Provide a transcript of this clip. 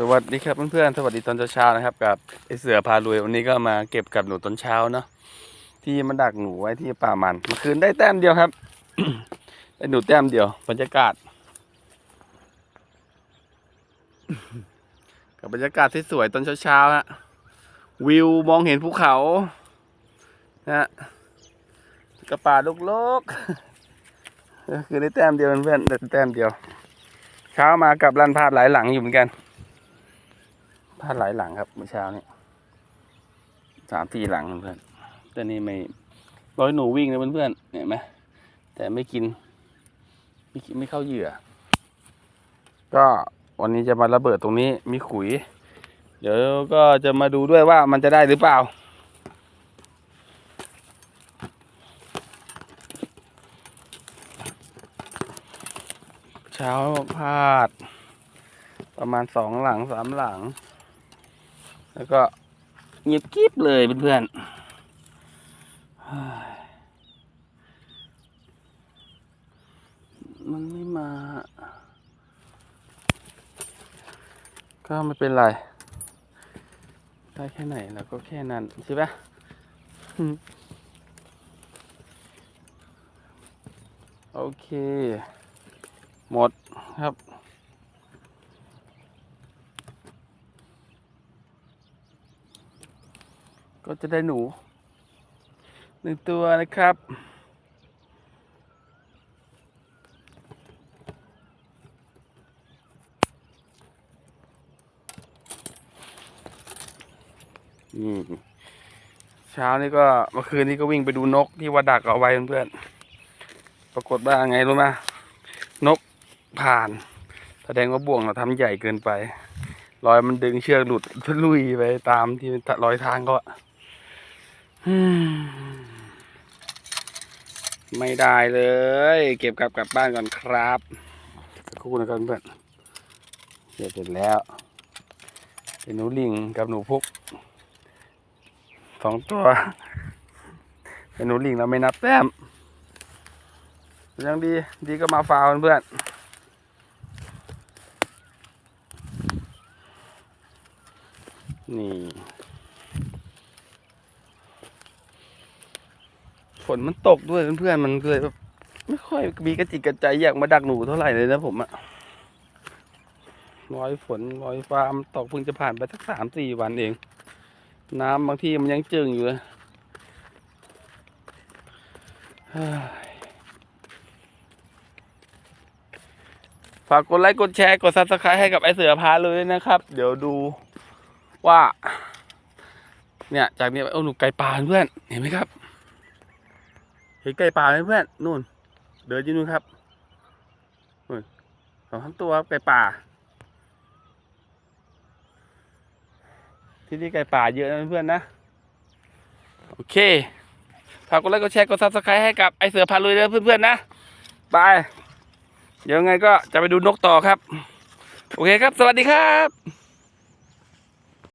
สวัสดีครับเพื่อนๆ สวัสดีตอนเช้าๆนะครับ กับไอเสือพารวยวันนี้ก็มาเก็บกับหนูตอนเช้าเนาะที่มาดักหนูไว้ที่ป่ามันเมื่อคืนได้แต้มเดียวครับ ได้หนูแต้มเดียวบรรยากาศ กับบรรยากาศที่สวยตอนเช้าๆฮะวิวมองเห็นภูเขานะฮะกระป่าลกๆคือได้แต้มเดียวเพื่อนๆได้แต้มเดียว เช้ามากับรันพาดหลายหลังอยู่เหมือนกัน พลาดหลายหลังครับเมื่อเช้านี้สามสี่หลังเพื่อนแต่นี่ไม่ร้อยหนูวิ่งนะเพื่อนๆเห็นไหมแต่ไม่กินไม่กินไม่เข้าเหยื่อ ก็วันนี้จะมาระเบิดตรงนี้มีขุย เดี๋ยวก็จะมาดูด้วยว่ามันจะได้หรือเปล่า เช้าพลาด ประมาณสองหลังสามหลัง แล้วก็เงียบกริบเลยเพื่อนๆมันไม่มา ก็ไม่เป็นไร ได้แค่ไหนเราก็แค่นั้นใช่ปะอืมโอเค หมดครับ ก็จะได้หนูหนึ่งตัวนะครับ นี่เช้านี้ก็เมื่อคืนนี้ก็วิ่งไปดูนกที่ว่าดักเอาไว้เพื่อนๆปรากฏว่าไงรู้ไหมนกผ่าน แสดงว่าบ่วงเราทำใหญ่เกินไปรอยมันดึงเชือกหลุดทะลุยไปตามที่รอยทางก็ ไม่ได้เลย เก็บกลับกลับบ้านก่อนครับสักครู่นะครับเพื่อนเดี๋ยวเสร็จแล้ว เป็นหนูลิงกับหนูพุกสองตัว เป็นหนูลิงเราไม่นับแต้มยังดีดีก็มาฟาวเพื่อนนี่ ฝนมันตกด้วยเพื่อนๆมันเลยแบบไม่ค่อยมีกระจิกกระใจอยากมาดักหนูเท่าไหร่เลยนะผมอะรอยฝนรอยฟ้ามันตกเพิ่งจะผ่านไปสักสามสี่วันเอง น้ำบางที่มันยังจึงอยู่เลยฝากกดไลค์กดแชร์กดซับสไครต์ให้กับไอเสือพาเลยนะครับ เดี๋ยวดูว่า เนี่ย จากนี้ไปเอาหนูไก่ป่าเพื่อนเห็นไหมครับ เห็นไก่ป่าไหมเพื่อนนู่น เดินอยู่นู่นครับนู่นสองสามตัวครับไก่ป่า ที่นี่ไก่ป่าเยอะนะเพื่อนนะโอเคฝากกดไลค์กดแชร์กดซับสไครต์ให้กับไอเสือพาลุยเลยเพื่อนๆนะบายเดี๋ยวไงก็จะไปดูนกต่อครับ โอเคครับ สวัสดีครับ